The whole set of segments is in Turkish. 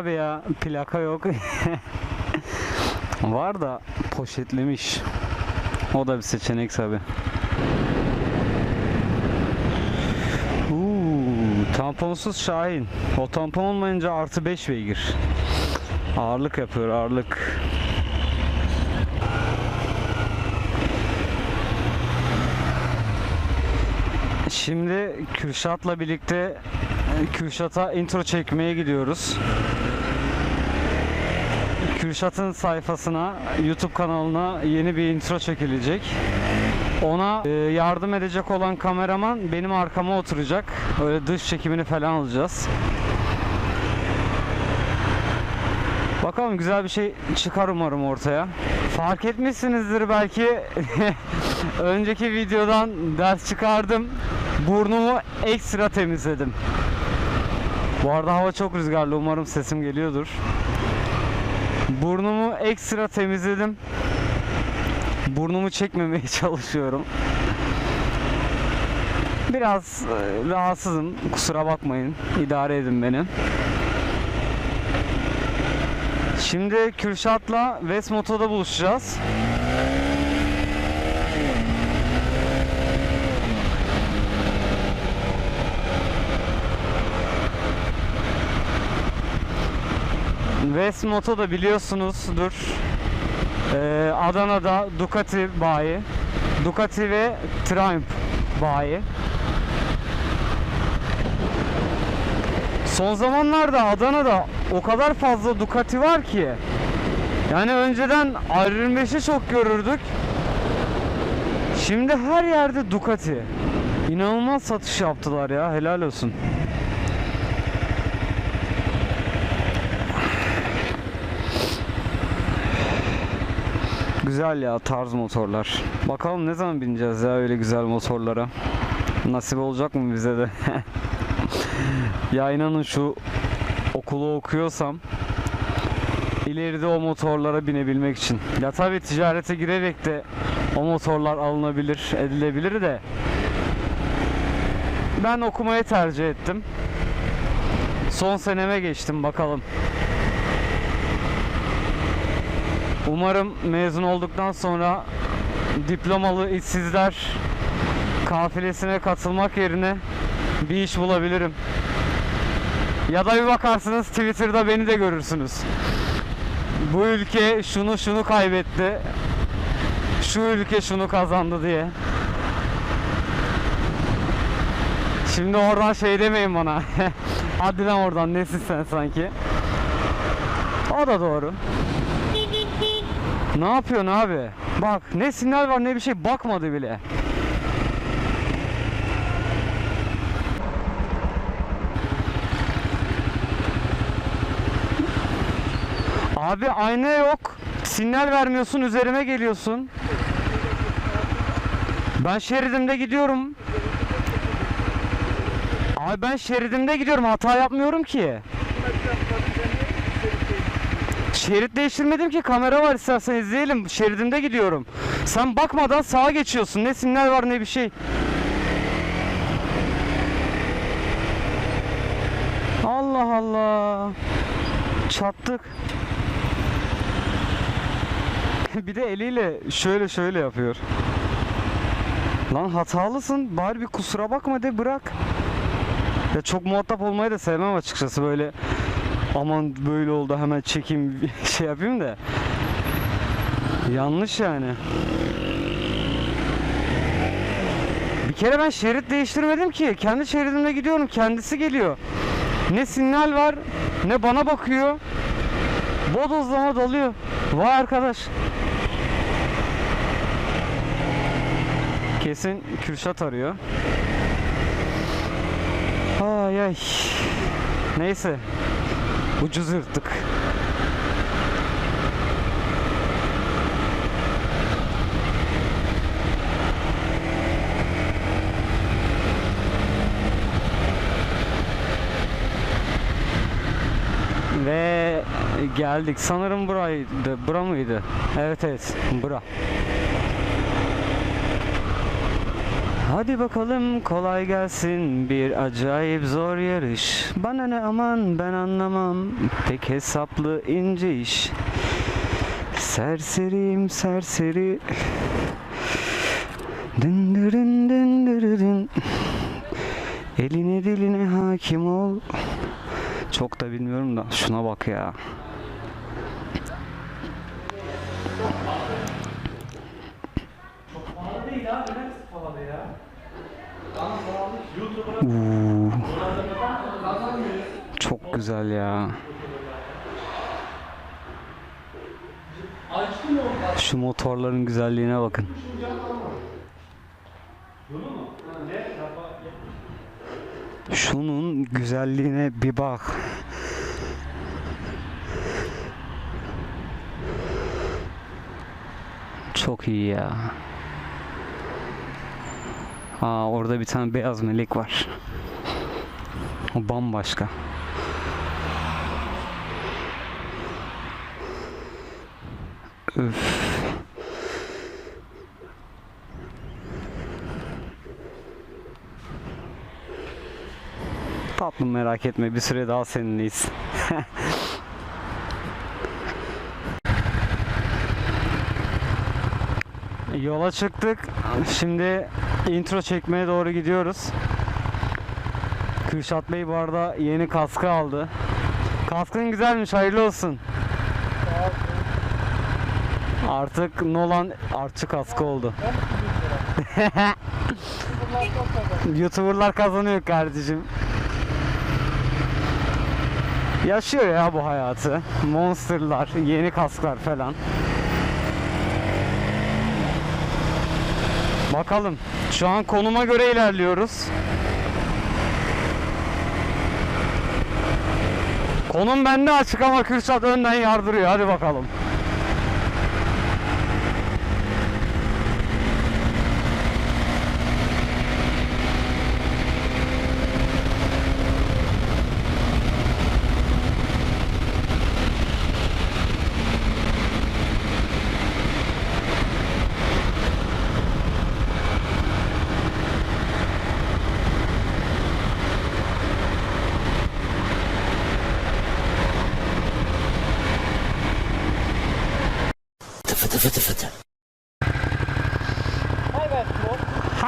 Tabii ya plaka yok. Var da poşetlemiş. O da bir seçenek tabi. Tamponsuz Şahin. O tampon olmayınca artı 5 beygir. Ağırlık yapıyor ağırlık. Şimdi Kürşat'la birlikte Kürşat'a intro çekmeye gidiyoruz. Kürşat'ın sayfasına, YouTube kanalına yeni bir intro çekilecek. Ona e, yardım edecek olan kameraman benim arkama oturacak. Öyle dış çekimini falan alacağız. Bakalım güzel bir şey çıkar umarım ortaya. Fark etmişsinizdir belki önceki videodan ders çıkardım. Burnumu ekstra temizledim. Bu arada hava çok rüzgarlı umarım sesim geliyordur. Burnumu ekstra temizledim. Burnumu çekmemeye çalışıyorum. Biraz e, rahatsızım. Kusura bakmayın. İdare edin beni. Şimdi Kürşat'la Vesmoto'da buluşacağız. Vesmoto da biliyorsunuzdur. Ee, Adana'da Ducati bayi. Ducati ve Triumph bayi. Son zamanlarda Adana'da o kadar fazla Ducati var ki. Yani önceden R25'i çok görürdük. Şimdi her yerde Ducati. İnanılmaz satış yaptılar ya. Helal olsun. Güzel ya tarz motorlar. Bakalım ne zaman bineceğiz ya öyle güzel motorlara. Nasip olacak mı bize de? ya inanın şu okulu okuyorsam ileride o motorlara binebilmek için. Ya tabi ticarete girerek de o motorlar alınabilir, edilebilir de ben okumayı tercih ettim. Son seneme geçtim bakalım. Umarım mezun olduktan sonra diplomalı işsizler kafilesine katılmak yerine bir iş bulabilirim. Ya da bir bakarsınız Twitter'da beni de görürsünüz. Bu ülke şunu şunu kaybetti. Şu ülke şunu kazandı diye. Şimdi oradan şey demeyin bana. Hadi lan oradan nesin sen sanki. O da doğru. Ne yapıyorsun abi? Bak ne sinyal var ne bir şey bakmadı bile. Abi ayna yok. Sinyal vermiyorsun üzerime geliyorsun. Ben şeridimde gidiyorum. Abi ben şeridimde gidiyorum hata yapmıyorum ki. Şerit değiştirmedim ki kamera var istersen izleyelim. Şeridimde gidiyorum. Sen bakmadan sağa geçiyorsun. Ne sinyal var ne bir şey. Allah Allah. Çattık. bir de eliyle şöyle şöyle yapıyor. Lan hatalısın. Bari bir kusura bakma de bırak. Ya çok muhatap olmayı da sevmem açıkçası böyle aman böyle oldu hemen çekeyim bir şey yapayım da. Yanlış yani. Bir kere ben şerit değiştirmedim ki. Kendi şeridimde gidiyorum kendisi geliyor. Ne sinyal var ne bana bakıyor. Bodozlama dalıyor vay arkadaş. Kesin Kürşat arıyor. Ay ay. Neyse Ucuz yırttık. Ve geldik. Sanırım buraydı. Bura mıydı? Evet evet. Bura. Hadi bakalım kolay gelsin. Bir acayip zor yarış. Bana ne aman ben anlamam. Pek hesaplı ince iş. Serseriyim serseri. Dın dırın dın dırırın. Eline diline hakim ol. Çok da bilmiyorum da şuna bak ya Uuu. Çok güzel ya. Şu motorların güzelliğine bakın. Şunun güzelliğine bir bak. Çok iyi ya. Aa orada bir tane beyaz melek var. O bambaşka. Üf. Tatlım merak etme bir süre daha seninleyiz. Yola çıktık. Şimdi intro çekmeye doğru gidiyoruz. Kürşat Bey bu arada yeni kaskı aldı. Kaskın güzelmiş, hayırlı olsun. Artık Nolan artçı kaskı oldu. YouTuber'lar kazanıyor kardeşim. Yaşıyor ya bu hayatı. Monster'lar, yeni kasklar falan. Bakalım. Şu an konuma göre ilerliyoruz. Konum bende açık ama Kürşat önden yardırıyor. Hadi bakalım.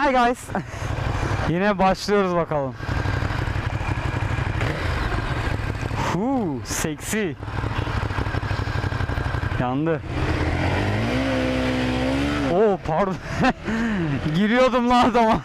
Hi guys. Yine başlıyoruz bakalım. Huu, seksi. Yandı. Oo pardon. Giriyordum lan adama.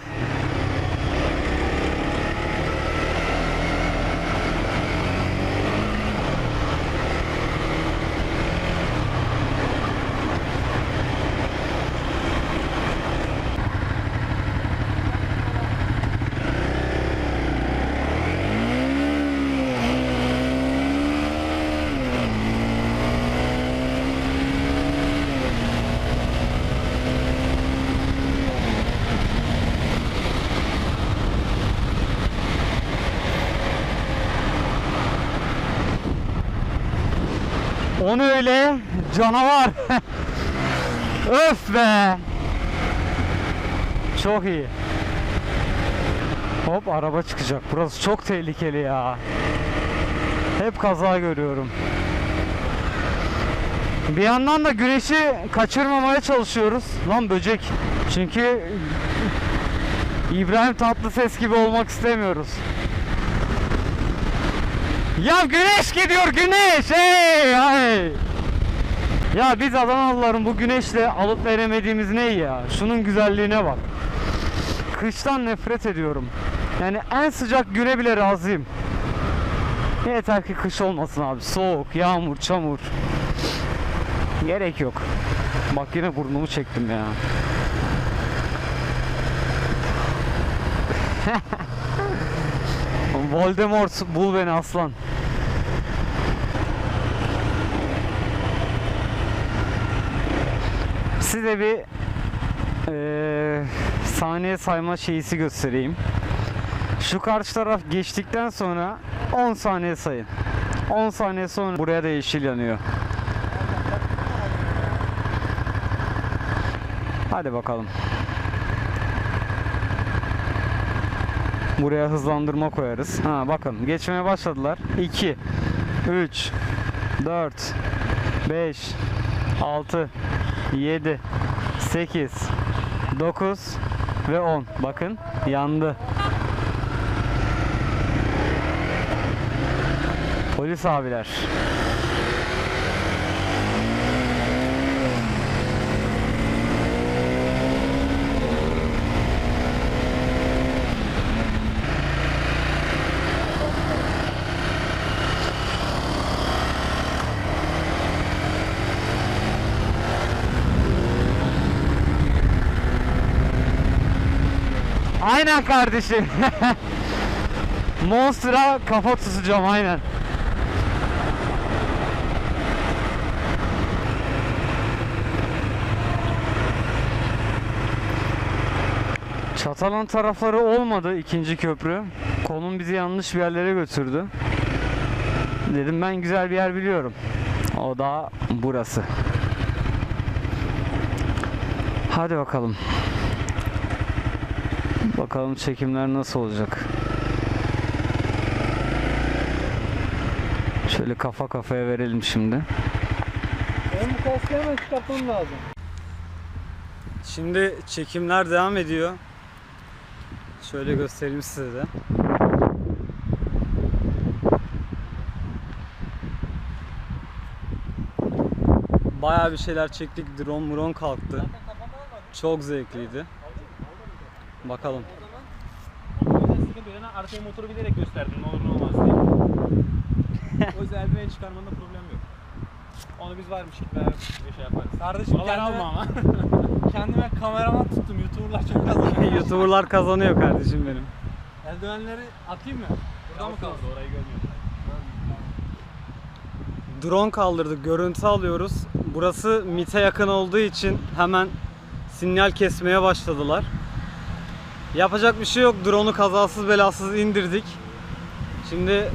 Onu öyle canavar. Öf be. Çok iyi. Hop araba çıkacak. Burası çok tehlikeli ya. Hep kaza görüyorum. Bir yandan da güneşi kaçırmamaya çalışıyoruz. Lan böcek. Çünkü İbrahim Tatlıses gibi olmak istemiyoruz. Ya güneş gidiyor güneş. Hey hey. Ya biz Adanalıların bu güneşle alıp veremediğimiz ne ya? Şunun güzelliğine bak. Kıştan nefret ediyorum. Yani en sıcak güne bile razıyım. Yeter ki kış olmasın abi. Soğuk, yağmur, çamur. Gerek yok. Bak yine burnumu çektim ya. Voldemort bul beni aslan. Size bir eee, saniye sayma şeysi göstereyim. Şu karşı taraf geçtikten sonra 10 saniye sayın. 10 saniye sonra buraya da yeşil yanıyor. Hadi bakalım. Buraya hızlandırma koyarız. Ha bakın geçmeye başladılar. 2 3 4 5 6 7 8 9 ve 10. Bakın yandı. Polis abiler. Aynen kardeşim. Monster'a kafa tutacağım aynen. Çatalan tarafları olmadı ikinci köprü. Konum bizi yanlış bir yerlere götürdü. Dedim ben güzel bir yer biliyorum. O da burası. Hadi bakalım. Bakalım çekimler nasıl olacak. Şöyle kafa kafaya verelim şimdi. Benim bu kaskı hemen çıkartmam lazım. Şimdi çekimler devam ediyor. Şöyle göstereyim size de. Bayağı bir şeyler çektik. Drone muron kalktı. Çok zevkliydi. Bakalım. Sıkıntı yok. Arkaya motoru bilerek gösterdim ne olur ne olmaz diye. o yüzden eldiven çıkarmanda problem yok. Onu biz varmış gibi beraber bir şey yaparız. Kardeşim Vallahi kendime, alma ama. kendime kameraman tuttum. Youtuberlar çok kazanıyor. YouTuber'lar kazanıyor kardeşim benim. Eldivenleri atayım mı? Burada mı kaldı? Orayı görmüyorum. Drone kaldırdık, görüntü alıyoruz. Burası MIT'e yakın olduğu için hemen sinyal kesmeye başladılar. Yapacak bir şey yok. Drone'u kazasız belasız indirdik. Şimdi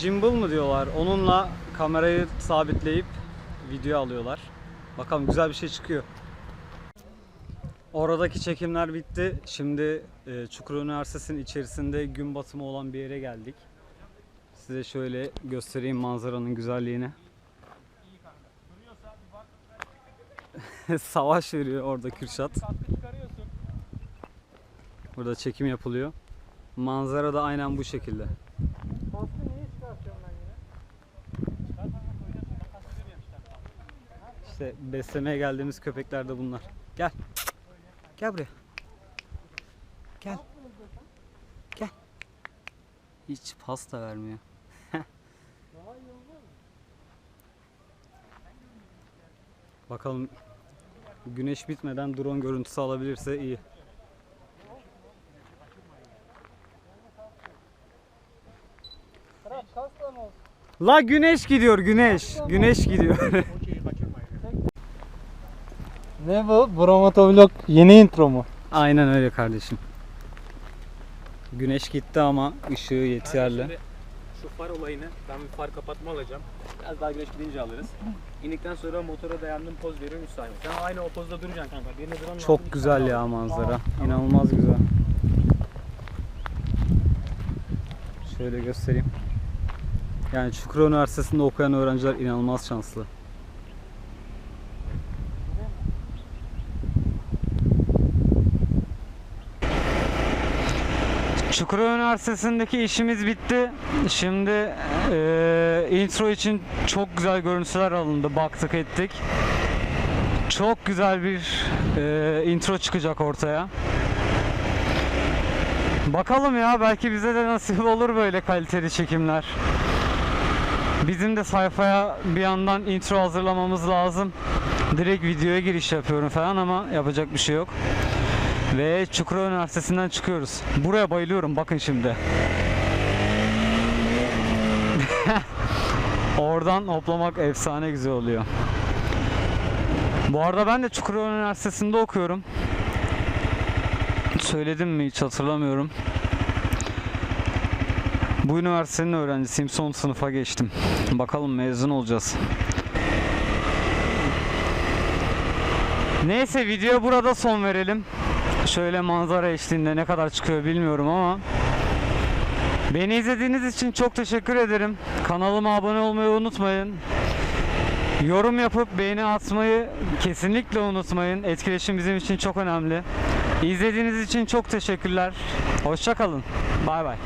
gimbal mı diyorlar? Onunla kamerayı sabitleyip video alıyorlar. Bakalım güzel bir şey çıkıyor. Oradaki çekimler bitti. Şimdi e, Çukur Üniversitesi'nin içerisinde gün batımı olan bir yere geldik. Size şöyle göstereyim manzaranın güzelliğini. Savaş veriyor orada Kürşat. Burada çekim yapılıyor. Manzara da aynen bu şekilde. İşte beslemeye geldiğimiz köpekler de bunlar. Gel. Gel buraya. Gel. Gel. Hiç pasta vermiyor. Bakalım güneş bitmeden drone görüntüsü alabilirse iyi. Serap kaskla mı olsun? La güneş gidiyor güneş. Güneş gidiyor. Ne bu? Bromotovlog yeni intro mu? Aynen öyle kardeşim. Güneş gitti ama ışığı yeterli. Şu far olayını ben bir far kapatma alacağım. Biraz daha güneş gidince alırız. İndikten sonra motora dayandım poz veriyorum 3 saniye. Sen aynı o pozda duracaksın kanka. Birine duramıyorsun. Çok güzel ya manzara. İnanılmaz güzel. Şöyle göstereyim. Yani Çukurova Üniversitesi'nde okuyan öğrenciler inanılmaz şanslı. Çukurova Üniversitesi'ndeki işimiz bitti. Şimdi eee, intro için çok güzel görüntüler alındı. Baktık ettik. Çok güzel bir eee, intro çıkacak ortaya. Bakalım ya belki bize de nasip olur böyle kaliteli çekimler. Bizim de sayfaya bir yandan intro hazırlamamız lazım. Direkt videoya giriş yapıyorum falan ama yapacak bir şey yok. Ve Çukurova Üniversitesi'nden çıkıyoruz. Buraya bayılıyorum bakın şimdi. Oradan hoplamak efsane güzel oluyor. Bu arada ben de Çukurova Üniversitesi'nde okuyorum. Söyledim mi hiç hatırlamıyorum. Bu üniversitenin öğrencisiyim. Son sınıfa geçtim. Bakalım mezun olacağız. Neyse videoya burada son verelim. Şöyle manzara eşliğinde ne kadar çıkıyor bilmiyorum ama Beni izlediğiniz için çok teşekkür ederim. Kanalıma abone olmayı unutmayın. Yorum yapıp beğeni atmayı kesinlikle unutmayın. Etkileşim bizim için çok önemli. İzlediğiniz için çok teşekkürler. Hoşça kalın. Bay bay.